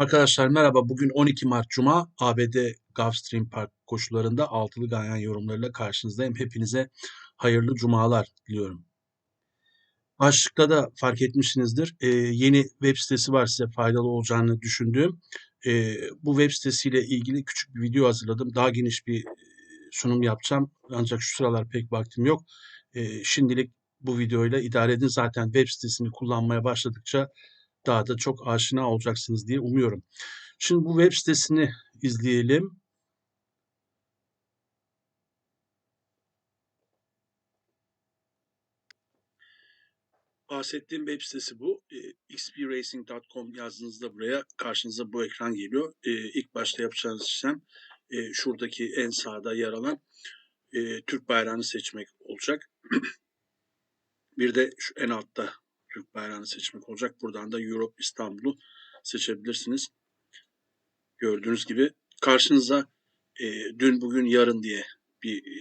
Arkadaşlar merhaba. Bugün 12 Mart Cuma ABD Gulfstream Park koşularında altılı ganyan yorumlarıyla karşınızdayım. Hepinize hayırlı cumalar diliyorum. Başlıkta da fark etmişsinizdir. Ee, yeni web sitesi var size faydalı olacağını düşündüğüm. Ee, bu web sitesiyle ilgili küçük bir video hazırladım. Daha geniş bir e, sunum yapacağım. Ancak şu sıralar pek vaktim yok. Ee, şimdilik bu videoyla idare edin. Zaten web sitesini kullanmaya başladıkça daha da çok aşina olacaksınız diye umuyorum. Şimdi bu web sitesini izleyelim. Bahsettiğim web sitesi bu. E, xpracing.com yazdığınızda buraya karşınıza bu ekran geliyor. E, ilk başta yapacağınız işlem e, şuradaki en sağda yer alan e, Türk bayrağını seçmek olacak. bir de şu en altta Türk bayrağını seçmek olacak. Buradan da Europe İstanbul'u seçebilirsiniz. Gördüğünüz gibi karşınıza e, dün bugün yarın diye bir e,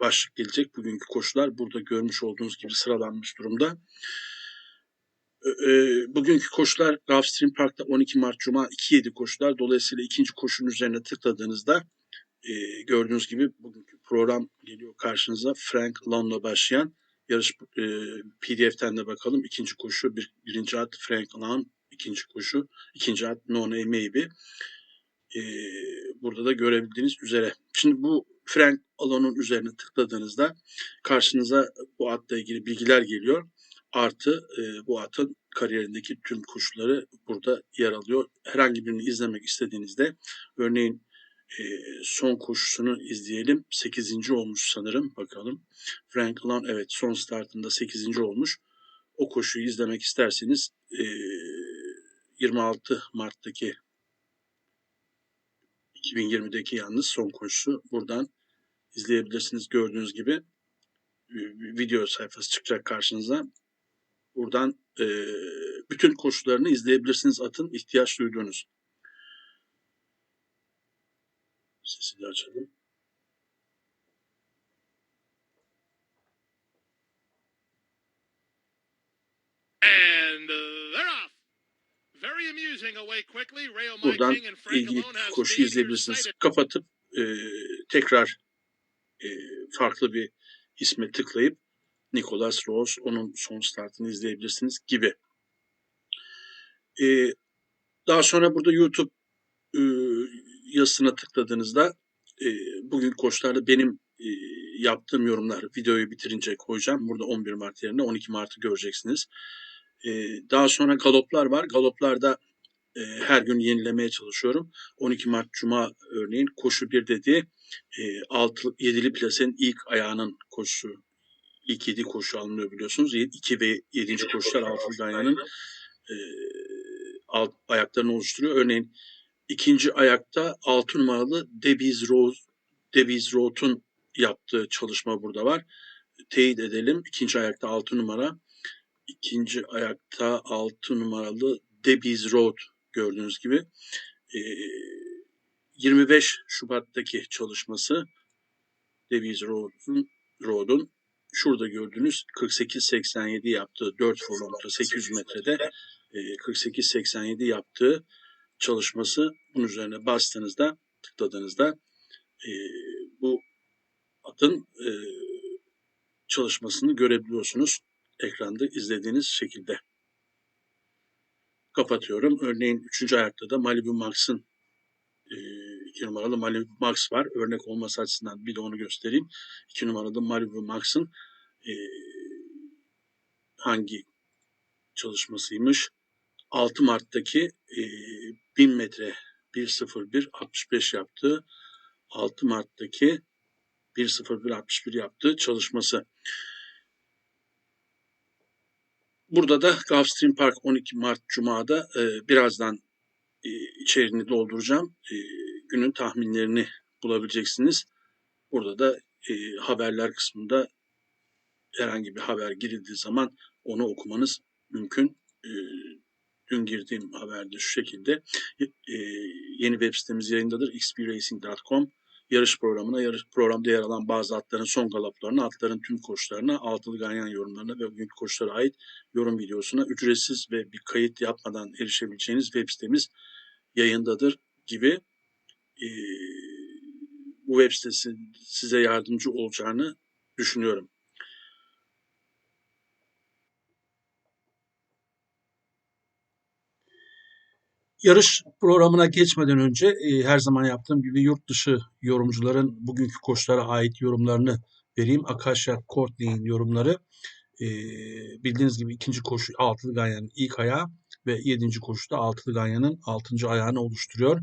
başlık gelecek. Bugünkü koşular burada görmüş olduğunuz gibi sıralanmış durumda. E, bugünkü koşular Gulfstream Park'ta 12 Mart Cuma 2-7 koşular. Dolayısıyla ikinci koşunun üzerine tıkladığınızda e, gördüğünüz gibi bugünkü program geliyor karşınıza. Frank Lawn'la başlayan yarış e, PDF'ten de bakalım. İkinci koşu bir, birinci at Frank Lawn, ikinci koşu ikinci at No Name Maybe. E, burada da görebildiğiniz üzere. Şimdi bu Frank Alon'un üzerine tıkladığınızda karşınıza bu atla ilgili bilgiler geliyor. Artı e, bu atın kariyerindeki tüm koşulları burada yer alıyor. Herhangi birini izlemek istediğinizde örneğin e, son koşusunu izleyelim. 8. olmuş sanırım. Bakalım. Frank Lan evet son startında 8. olmuş. O koşuyu izlemek isterseniz e, 26 Mart'taki 2020'deki yalnız son koşusu buradan izleyebilirsiniz. Gördüğünüz gibi e, video sayfası çıkacak karşınıza. Buradan e, bütün koşularını izleyebilirsiniz atın ihtiyaç duyduğunuz. Sesini açalım. And they're off. Very amusing away quickly. Rayo Buradan ilgili koşu izleyebilirsiniz. Kapatıp e, tekrar e, farklı bir isme tıklayıp Nicholas Rose onun son startını izleyebilirsiniz gibi. E, daha sonra burada YouTube e, yazısına tıkladığınızda e, bugün koşularda benim e, yaptığım yorumlar videoyu bitirince koyacağım. Burada 11 Mart yerine 12 Mart'ı göreceksiniz. E, daha sonra galoplar var. Galoplarda e, her gün yenilemeye çalışıyorum. 12 Mart Cuma örneğin koşu bir dediği e, 6 7'li plasenin ilk ayağının koşusu ilk 7 koşu alınıyor biliyorsunuz. 2 ve 7. koşular altılı ayağının e, alt ayaklarını oluşturuyor. Örneğin ikinci ayakta 6 numaralı Debbie's Rose Debbie's Road'un yaptığı çalışma burada var. Teyit edelim. İkinci ayakta 6 numara. İkinci ayakta 6 numaralı Debbie's Road gördüğünüz gibi. Ee, 25 Şubat'taki çalışması Debbie's Road'un Road'un şurada gördüğünüz 48-87 yaptığı 4 furlongta 800 metrede e, 48-87 yaptığı çalışması bunun üzerine bastığınızda tıkladığınızda e, bu atın e, çalışmasını görebiliyorsunuz ekranda izlediğiniz şekilde. Kapatıyorum. Örneğin 3. ayakta da Malibu Max'ın e, 2 numaralı Malibu Max var. Örnek olması açısından bir de onu göstereyim. 2 numaralı Malibu Max'ın e, hangi çalışmasıymış? 6 Mart'taki e, 1000 metre 1.01 65 yaptığı 6 Mart'taki 1.01 61 yaptığı çalışması. Burada da Gulfstream Park 12 Mart Cuma'da e, birazdan e, içeriğini dolduracağım. E, günün tahminlerini bulabileceksiniz. Burada da e, haberler kısmında herhangi bir haber girildiği zaman onu okumanız mümkün. E, dün girdiğim haberde şu şekilde e, yeni web sitemiz yayındadır xpracing.com yarış programına, yarış programda yer alan bazı atların son galoplarına, atların tüm koşularına, altılı ganyan yorumlarına ve bugünkü koşulara ait yorum videosuna ücretsiz ve bir kayıt yapmadan erişebileceğiniz web sitemiz yayındadır gibi e, bu web sitesi size yardımcı olacağını düşünüyorum. Yarış programına geçmeden önce e, her zaman yaptığım gibi yurt dışı yorumcuların bugünkü koşulara ait yorumlarını vereyim. Akasha Courtney'in yorumları e, bildiğiniz gibi ikinci koşu altılı ganyanın ilk ayağı ve yedinci koşuda altılı ganyanın altıncı ayağını oluşturuyor.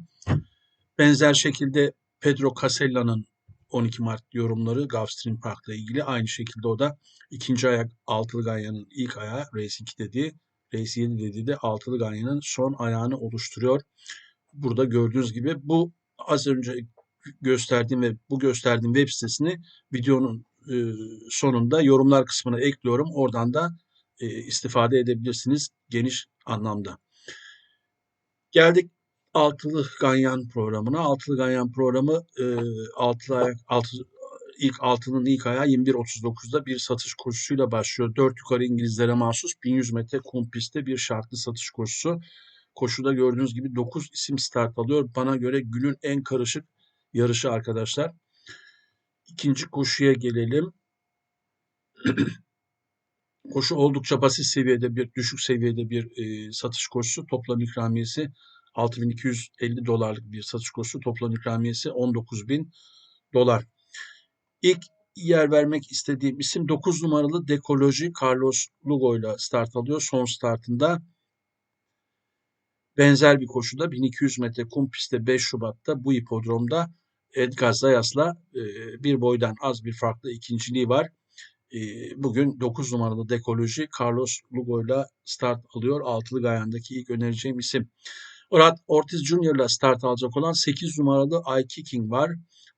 Benzer şekilde Pedro Casella'nın 12 Mart yorumları Gulfstream Park'la ilgili aynı şekilde o da ikinci ayak altılı ganyanın ilk ayağı Race 2 dediği Race 7 dediği de altılı ganyanın son ayağını oluşturuyor. Burada gördüğünüz gibi bu az önce gösterdiğim ve bu gösterdiğim web sitesini videonun e, sonunda yorumlar kısmına ekliyorum. Oradan da e, istifade edebilirsiniz geniş anlamda. Geldik altılı ganyan programına. Altılı ganyan programı e, altılı ayak, altı, ilk altının ilk ayağı 21.39'da bir satış koşusuyla başlıyor. 4 yukarı İngilizlere mahsus 1100 metre kum pistte bir şartlı satış koşusu. Koşuda gördüğünüz gibi 9 isim start alıyor. Bana göre günün en karışık yarışı arkadaşlar. İkinci koşuya gelelim. Koşu oldukça basit seviyede bir düşük seviyede bir e, satış koşusu. Toplam ikramiyesi 6250 dolarlık bir satış koşusu. Toplam ikramiyesi 19000 dolar. İlk yer vermek istediğim isim 9 numaralı Dekoloji Carlos Lugo ile start alıyor. Son startında benzer bir koşuda 1200 metre kum pistte 5 Şubat'ta bu hipodromda Edgar Zayas'la e, bir boydan az bir farklı ikinciliği var. E, bugün 9 numaralı Dekoloji Carlos Lugo ile start alıyor. Altılı Gayan'daki ilk önereceğim isim. Murat Ortiz Junior ile start alacak olan 8 numaralı Eye Kicking var.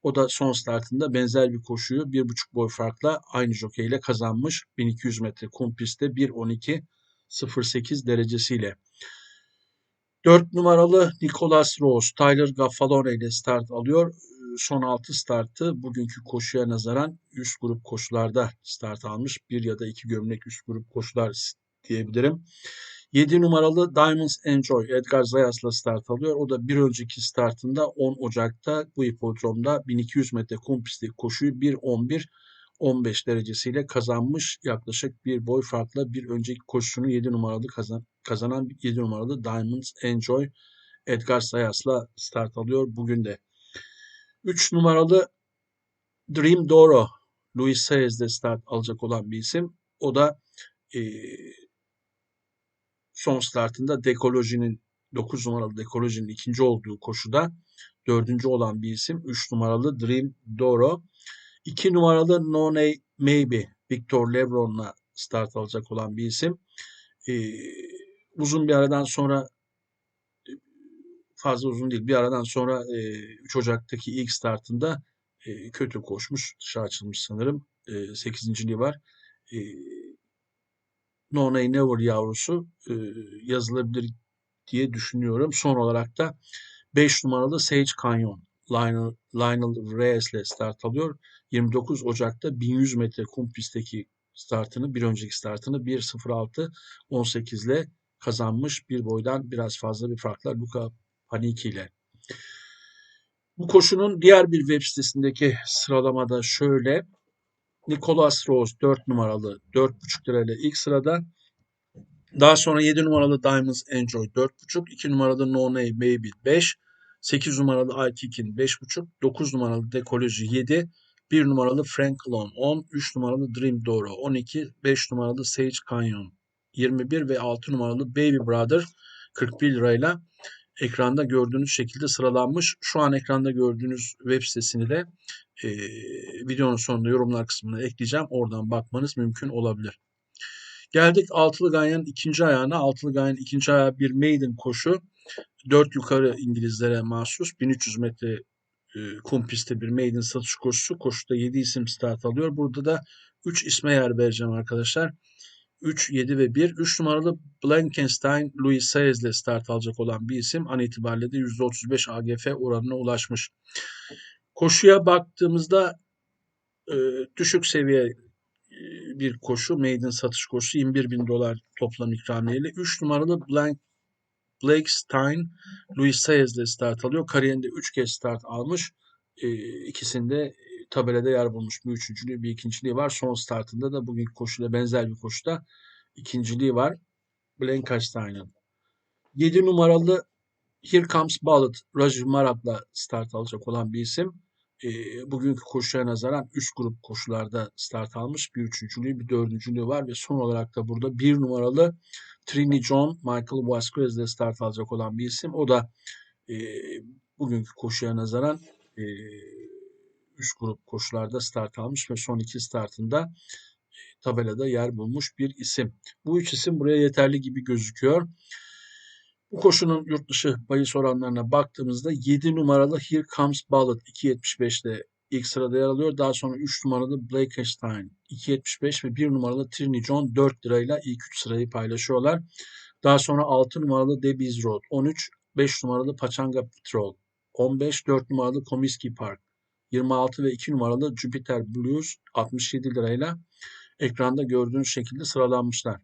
O da son startında benzer bir koşuyu 1,5 boy farkla aynı jokeyle kazanmış. 1200 metre kum pistte 1.12.08 derecesiyle. 4 numaralı Nicolas Rose, Tyler Gaffalone ile start alıyor. Son 6 startı bugünkü koşuya nazaran üst grup koşularda start almış. Bir ya da iki gömlek üst grup koşular diyebilirim. 7 numaralı Diamonds Enjoy Edgar Zayas'la start alıyor. O da bir önceki startında 10 Ocak'ta bu hipodromda 1200 metre kum pisti koşuyu 1.11-15 derecesiyle kazanmış. Yaklaşık bir boy farkla bir önceki koşusunu 7 numaralı kazan, kazanan 7 numaralı Diamonds Enjoy Edgar Zayas'la start alıyor bugün de. 3 numaralı Dream Doro Luis Saez'de start alacak olan bir isim. O da e, son startında Dekoloji'nin 9 numaralı Dekoloji'nin ikinci olduğu koşuda dördüncü olan bir isim 3 numaralı Dream Doro. 2 numaralı No Name Maybe Victor Lebron'la start alacak olan bir isim. Ee, uzun bir aradan sonra fazla uzun değil bir aradan sonra e, 3 Ocak'taki ilk startında e, kötü koşmuş. Dışa açılmış sanırım. E, 8. var. E, No Nay Never yavrusu e, yazılabilir diye düşünüyorum. Son olarak da 5 numaralı Sage Canyon Lionel, Lionel Reyes ile start alıyor. 29 Ocak'ta 1100 metre kum pistteki startını, bir önceki startını 1.06 18 ile kazanmış. Bir boydan biraz fazla bir farkla Luca Paniki ile. Bu koşunun diğer bir web sitesindeki sıralamada şöyle. Nicholas Rose 4 numaralı 4,5 lirayla ilk sırada. Daha sonra 7 numaralı Diamonds Enjoy 4,5, 2 numaralı No Name Maybe 5, 8 numaralı Aykikin 5,5, 9 numaralı Dekoloji 7, 1 numaralı Franklin 10, 3 numaralı Dream Doro 12, 5 numaralı Sage Canyon 21 ve 6 numaralı Baby Brother 41 lirayla ekranda gördüğünüz şekilde sıralanmış. Şu an ekranda gördüğünüz web sitesini de e, videonun sonunda yorumlar kısmına ekleyeceğim. Oradan bakmanız mümkün olabilir. Geldik Altılı Ganyan'ın ikinci ayağına. Altılı Ganyan'ın ikinci ayağı bir maiden koşu. Dört yukarı İngilizlere mahsus 1300 metre e, kum pistte bir maiden satış koşusu. Koşuda 7 isim start alıyor. Burada da 3 isme yer vereceğim arkadaşlar. 3, 7 ve 1. 3 numaralı Blankenstein Louis Saez ile start alacak olan bir isim. An itibariyle de %35 AGF oranına ulaşmış. Koşuya baktığımızda e, düşük seviye e, bir koşu. Maiden satış koşusu 21 bin dolar toplam ikramiyeyle. 3 numaralı Blank Blake Stein, Luis Saez ile start alıyor. Kariyerinde 3 kez start almış. E, ikisinde tabelada yer bulmuş. Bir üçüncülüğü, bir ikinciliği var. Son startında da bugünkü koşuyla benzer bir koşuda ikinciliği var. Blankenstein'ın. 7 numaralı Here Comes Ballad, Roger Marat'la start alacak olan bir isim. E, bugünkü koşuya nazaran üst grup koşularda start almış. Bir üçüncülüğü, bir dördüncülüğü var ve son olarak da burada bir numaralı Trini John, Michael Vasquez ile start alacak olan bir isim. O da e, bugünkü koşuya nazaran e, üst grup koşularda start almış ve son iki startında tabelada yer bulmuş bir isim. Bu üç isim buraya yeterli gibi gözüküyor. Bu koşunun yurt dışı bahis oranlarına baktığımızda 7 numaralı Here Comes Ballad 2.75'te ilk sırada yer alıyor. Daha sonra 3 numaralı Blakestein 2.75 ve 1 numaralı Trini John 4 lirayla ilk 3 sırayı paylaşıyorlar. Daha sonra 6 numaralı Debbie's Road 13, 5 numaralı Pachanga Patrol 15, 4 numaralı Comiskey Park 26 ve 2 numaralı Jupiter Blues 67 lirayla ekranda gördüğünüz şekilde sıralanmışlar.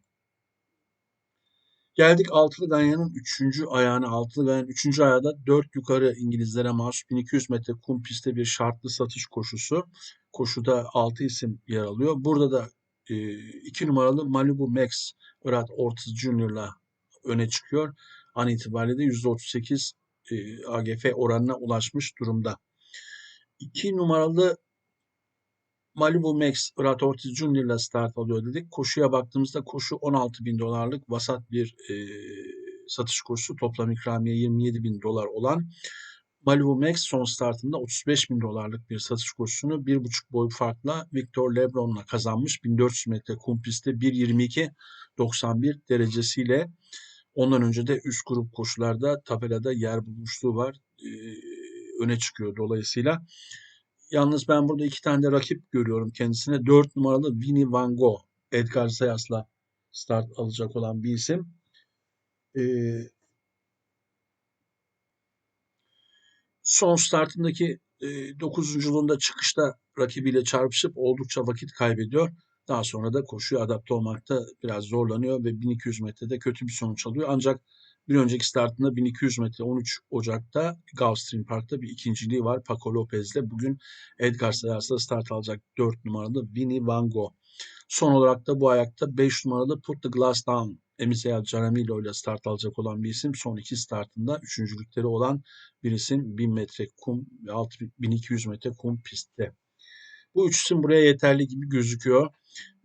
Geldik Altılı Ganyan'ın 3. ayağına. Altılı Ganyan 3. ayağda 4 yukarı İngilizlere mahsus 1200 metre kum pistte bir şartlı satış koşusu. Koşuda 6 isim yer alıyor. Burada da 2 e, numaralı Malibu Max Brad Ortiz Jr.'la öne çıkıyor. An itibariyle de %38 e, AGF oranına ulaşmış durumda. 2 numaralı Malibu Max Brad Ortiz Jr. ile start alıyor dedik. Koşuya baktığımızda koşu 16 bin dolarlık vasat bir e, satış koşusu. Toplam ikramiye 27 bin dolar olan Malibu Max son startında 35 bin dolarlık bir satış koşusunu 1,5 boy farkla Victor Lebron'la kazanmış. 1400 metre kum pistte 1.22.91 derecesiyle ondan önce de üst grup koşularda tabelada yer bulmuşluğu var. Ee, öne çıkıyor dolayısıyla. Yalnız ben burada iki tane de rakip görüyorum kendisine. Dört numaralı Winnie Van Gogh. Edgar Sayas'la start alacak olan bir isim. Ee, son startındaki e, dokuzunculuğunda çıkışta rakibiyle çarpışıp oldukça vakit kaybediyor. Daha sonra da koşuya adapte olmakta biraz zorlanıyor ve 1200 metrede kötü bir sonuç alıyor. Ancak bir önceki startında 1200 metre 13 Ocak'ta Gulfstream Park'ta bir ikinciliği var Paco Lopez'le. Bugün Edgar Sayas'la start alacak 4 numaralı Vinny Van Gogh. Son olarak da bu ayakta 5 numaralı Put the Glass Down Emiseyal Caramillo ile start alacak olan bir isim. Son iki startında üçüncülükleri olan bir isim 1000 metre kum ve 1200 metre kum pistte. Bu üç isim buraya yeterli gibi gözüküyor.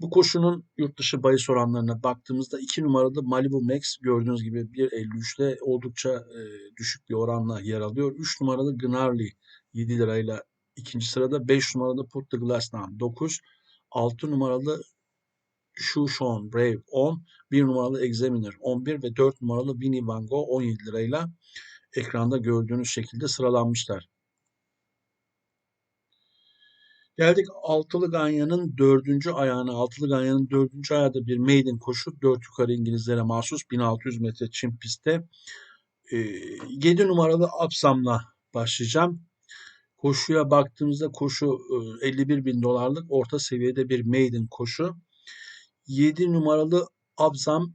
Bu koşunun yurt dışı bahis oranlarına baktığımızda 2 numaralı Malibu Max gördüğünüz gibi 1.53'te oldukça e, düşük bir oranla yer alıyor. 3 numaralı Gnarly 7 lirayla ikinci sırada. 5 numaralı Put the Glass Down 9. 6 numaralı Shushon Brave 10. 1 numaralı Examiner 11 ve 4 numaralı Winnie Van Gogh 17 lirayla ekranda gördüğünüz şekilde sıralanmışlar. Geldik Altılı Ganyan'ın dördüncü ayağına. Altılı Ganyan'ın dördüncü ayağı bir maiden koşu. Dört yukarı İngilizlere mahsus 1600 metre çim pistte. E, ee, 7 numaralı Absam'la başlayacağım. Koşuya baktığımızda koşu 51 e, bin dolarlık orta seviyede bir maiden koşu. 7 numaralı Abzam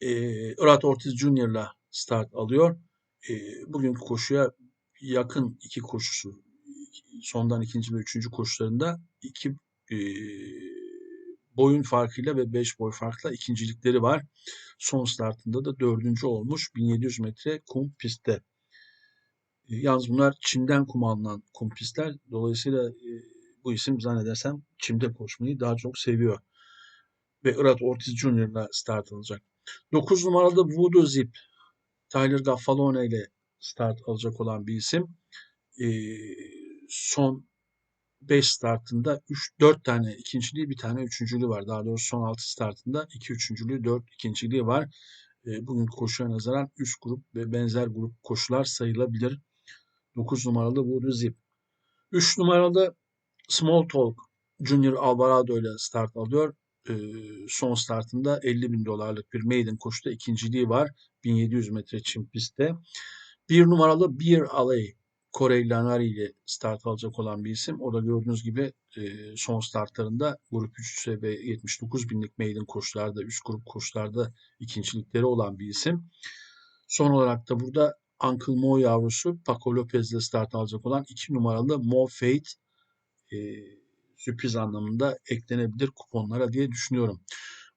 e, Ortiz Junior'la start alıyor. E, bugünkü koşuya yakın iki koşusu sondan ikinci ve üçüncü koşularında iki e, boyun farkıyla ve beş boy farkla ikincilikleri var. Son startında da dördüncü olmuş 1700 metre kum pistte. E, yalnız bunlar çimden kum alınan kum pistler. Dolayısıyla e, bu isim zannedersem çimde koşmayı daha çok seviyor. Ve Irat Ortiz Junior'la start alacak. 9 numaralı Voodoo Zip Tyler Gaffalone ile start alacak olan bir isim. Ee, son 5 startında 3 4 tane ikinciliği, bir tane üçüncülüğü var. Daha doğrusu son 6 startında 2 üçüncülüğü, 4 ikinciliği var. E, bugün koşuya nazaran üst grup ve benzer grup koşular sayılabilir. 9 numaralı Voodoo Zip. 3 numaralı Small Talk Junior Alvarado ile start alıyor. E, son startında 50 bin dolarlık bir maiden koşuda ikinciliği var. 1700 metre çim pistte. 1 numaralı Beer Alley Corey Lanari ile start alacak olan bir isim. O da gördüğünüz gibi e, son startlarında grup 3 ve 79 binlik maiden koşularda, üst grup koşularda ikincilikleri olan bir isim. Son olarak da burada Uncle Mo yavrusu Paco Lopez ile start alacak olan 2 numaralı Mo Fate e, sürpriz anlamında eklenebilir kuponlara diye düşünüyorum.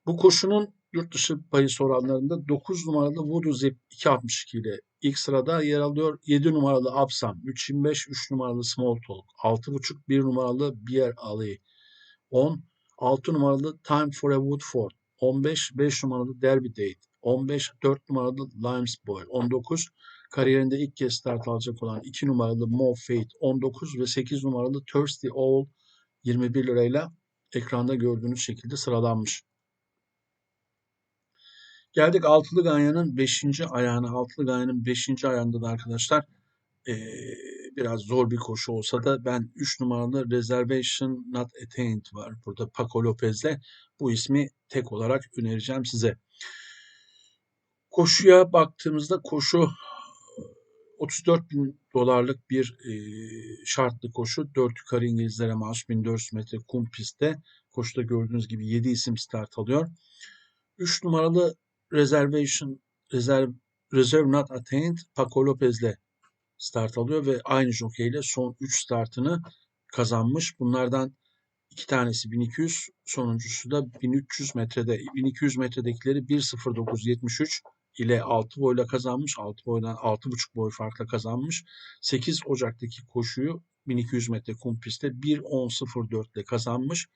Bu koşunun yurt dışı bahis oranlarında 9 numaralı Voodoo Zip 2.62 ile ilk sırada yer alıyor. 7 numaralı Absam 3.25, 3 numaralı Small Talk 6.5, 1 numaralı Beer Ali 10, 6 numaralı Time for a Woodford 15, 5 numaralı Derby Date 15, 4 numaralı Limes Boy 19, kariyerinde ilk kez start alacak olan 2 numaralı Mo Fate 19 ve 8 numaralı Thirsty Owl 21 lirayla ekranda gördüğünüz şekilde sıralanmış. Geldik altılı ganyanın 5. ayağına. Altılı ganyanın 5. ayağında da arkadaşlar eee, biraz zor bir koşu olsa da ben 3 numaralı Reservation Not Attained var. Burada Paco Lopez'le bu ismi tek olarak önereceğim size. Koşuya baktığımızda koşu 34 bin dolarlık bir e, şartlı koşu. 4 yukarı İngilizlere mahsus 1400 metre kum pistte. Koşuda gördüğünüz gibi 7 isim start alıyor. 3 numaralı Reservation Reserve, Reserve Not Attained Paco Lopez'le start alıyor ve aynı jokeyle son 3 startını kazanmış. Bunlardan iki tanesi 1200, sonuncusu da 1300 metrede. 1200 metredekileri 1.09.73 ile 6 boyla kazanmış. 6 boydan 6.5 boy farkla kazanmış. 8 Ocak'taki koşuyu 1200 metre kum pistte 1.10.04 ile kazanmış.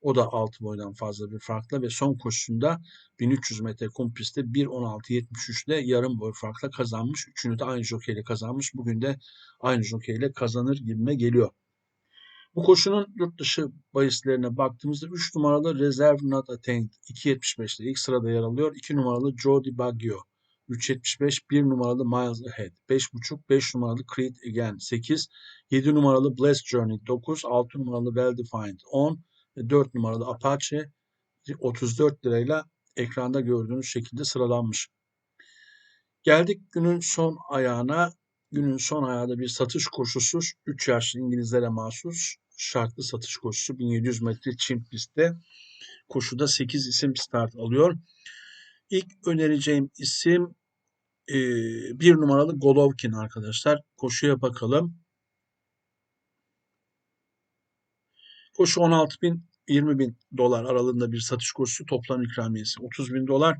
O da 6 boydan fazla bir farkla ve son koşusunda 1300 metre kum pistte 1.16.73 ile yarım boy farkla kazanmış. Üçünü de aynı jokeyle kazanmış. Bugün de aynı jokeyle kazanır gibime geliyor. Bu koşunun yurt dışı bahislerine baktığımızda 3 numaralı Reserve Not Attained 2.75'te ilk sırada yer alıyor. 2 numaralı Jody Baggio 3.75, 1 numaralı Miles Ahead 5.5, 5 numaralı Creed Again 8, 7 numaralı Blessed Journey 9, 6 numaralı Well Defined 10 ve 4 numaralı Apache 34 lirayla ekranda gördüğünüz şekilde sıralanmış. Geldik günün son ayağına. Günün son ayağında bir satış koşusu 3 yaşlı İngilizlere mahsus şartlı satış koşusu 1700 metre çim pistte. Koşuda 8 isim start alıyor. İlk önereceğim isim e, bir numaralı Golovkin arkadaşlar. Koşuya bakalım. Koşu 16 bin 20 bin dolar aralığında bir satış koşusu. Toplam ikramiyesi 30 bin dolar.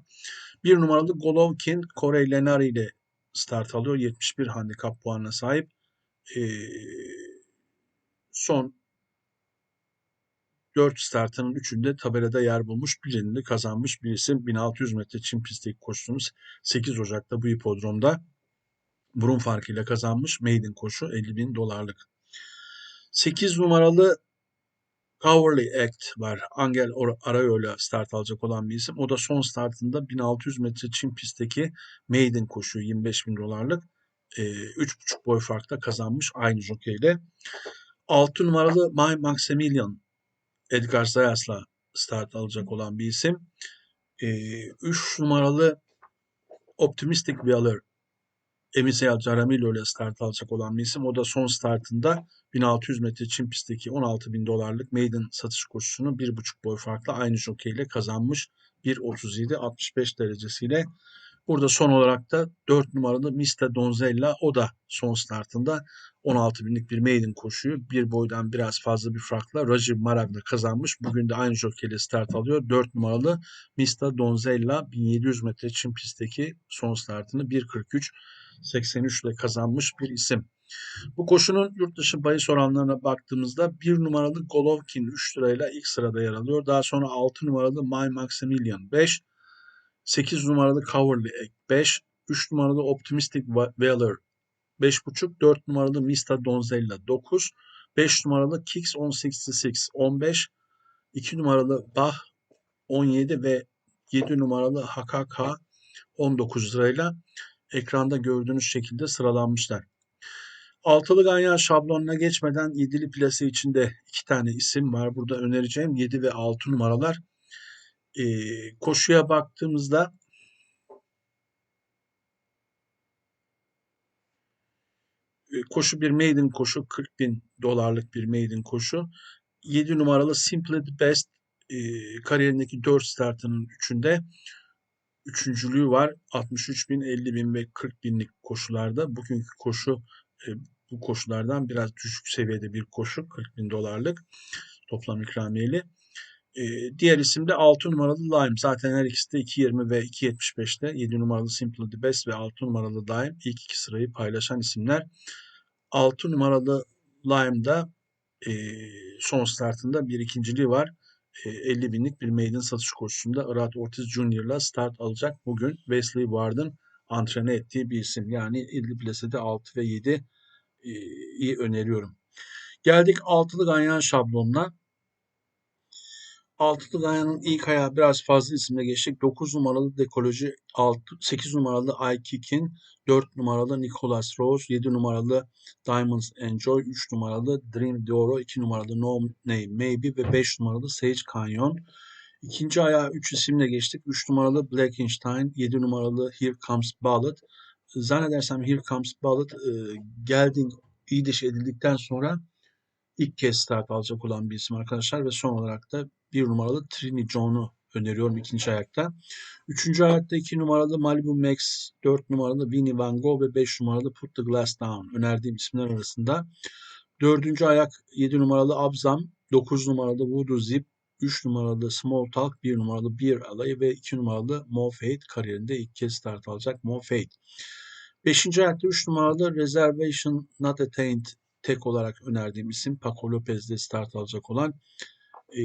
Bir numaralı Golovkin Corey Lenari ile start alıyor. 71 handikap puanına sahip. E, son 4 startının 3'ünde tabelada yer bulmuş. Birini de kazanmış bir isim. 1600 metre çim pistteki koştuğumuz 8 Ocak'ta bu hipodromda burun farkıyla kazanmış. Maiden koşu 50 bin dolarlık. 8 numaralı Coverly Act var. Angel Arroyo'yla start alacak olan bir isim. O da son startında 1600 metre çim pistteki maiden koşu 25 bin dolarlık. E, 3,5 boy farkla kazanmış aynı jokeyle. 6 numaralı My Maximilian Edgar Zayas'la start alacak olan bir isim. 3 numaralı Optimistic Valor Emisea Caramillo ile start alacak olan bir isim. O da son startında 1600 metre çim pistteki 16 bin dolarlık maiden satış koşusunu 1,5 boy farkla aynı jokeyle kazanmış. 1.37-65 derecesiyle. Burada son olarak da 4 numaralı Mista Donzella o da son startında 16 binlik bir maiden koşuyu bir boydan biraz fazla bir farkla Rajiv Marag'la kazanmış. Bugün de aynı jokeyle start alıyor. 4 numaralı Mista Donzella 1700 metre çim pistteki son startını 1.43 83 ile kazanmış bir isim. Bu koşunun yurt dışı bahis oranlarına baktığımızda 1 numaralı Golovkin 3 lirayla ilk sırada yer alıyor. Daha sonra 6 numaralı My Maximilian 5, 8 numaralı Coverly Egg 5, 3 numaralı Optimistic Valor 5.5, 4 numaralı Mista Donzella 9, 5 numaralı Kicks 166 15, 2 numaralı Bah 17 ve 7 numaralı HKK 19 lirayla ekranda gördüğünüz şekilde sıralanmışlar. Altılı ganyan şablonuna geçmeden yedili plase içinde iki tane isim var. Burada önereceğim 7 ve 6 numaralar. Ee, koşuya baktığımızda E, koşu bir maiden koşu 40 bin dolarlık bir maiden koşu. 7 numaralı Simply the Best e, kariyerindeki 4 startının 3'ünde üçüncülüğü var. 63 bin, 50 bin ve 40 binlik koşularda. Bugünkü koşu e, bu koşulardan biraz düşük seviyede bir koşu. 40 bin dolarlık toplam ikramiyeli. E, diğer isim de 6 numaralı Lime. Zaten her ikisi de 2.20 ve 2.75'te. 7 numaralı Simple the Best ve 6 numaralı Lime ilk iki sırayı paylaşan isimler. 6 numaralı Lime'da e, son startında bir ikinciliği var. E, 50 binlik bir maiden satış koşusunda Irat Ortiz Jr.'la start alacak. Bugün Wesley Ward'ın antrene ettiği bir isim. Yani 50 plasede 6 ve 7 e, iyi öneriyorum. Geldik altılı ganyan şablonuna. Altılı Ganyan'ın ilk ayağı biraz fazla isimle geçtik. 9 numaralı Dekoloji, 6, 8 numaralı Aykikin, 4 numaralı Nicholas Rose, 7 numaralı Diamonds Enjoy, 3 numaralı Dream D'Oro, 2 numaralı No Name Maybe ve 5 numaralı Sage Canyon. İkinci ayağı 3 isimle geçtik. 3 numaralı Blackenstein, 7 numaralı Here Comes Ballad. Zannedersem Here Comes Ballad e, Gelding iyi edildikten sonra ilk kez start alacak olan bir isim arkadaşlar ve son olarak da bir numaralı Trini John'u öneriyorum ikinci ayakta. Üçüncü ayakta iki numaralı Malibu Max, dört numaralı Winnie Van Gogh ve beş numaralı Put the Glass Down önerdiğim isimler arasında. Dördüncü ayak yedi numaralı Abzam, dokuz numaralı Voodoo Zip, 3 numaralı Small Talk, 1 numaralı Beer Alley ve 2 numaralı Mo Fate kariyerinde ilk kez start alacak Mo Fate. Beşinci ayakta 3 numaralı Reservation Not Attained tek olarak önerdiğim isim Paco Lopez'de start alacak olan e,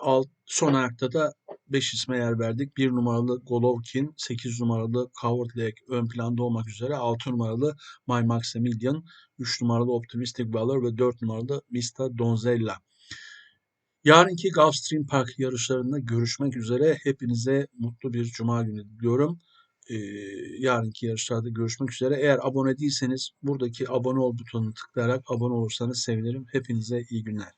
alt, son ayakta da 5 isme yer verdik. 1 numaralı Golovkin, 8 numaralı Coward Leg ön planda olmak üzere 6 numaralı My Maximilian, 3 numaralı Optimistic Valor ve 4 numaralı Mista Donzella. Yarınki Gulfstream Park yarışlarında görüşmek üzere. Hepinize mutlu bir cuma günü diliyorum. Ee, yarınki yarışlarda görüşmek üzere. Eğer abone değilseniz buradaki abone ol butonunu tıklayarak abone olursanız sevinirim. Hepinize iyi günler.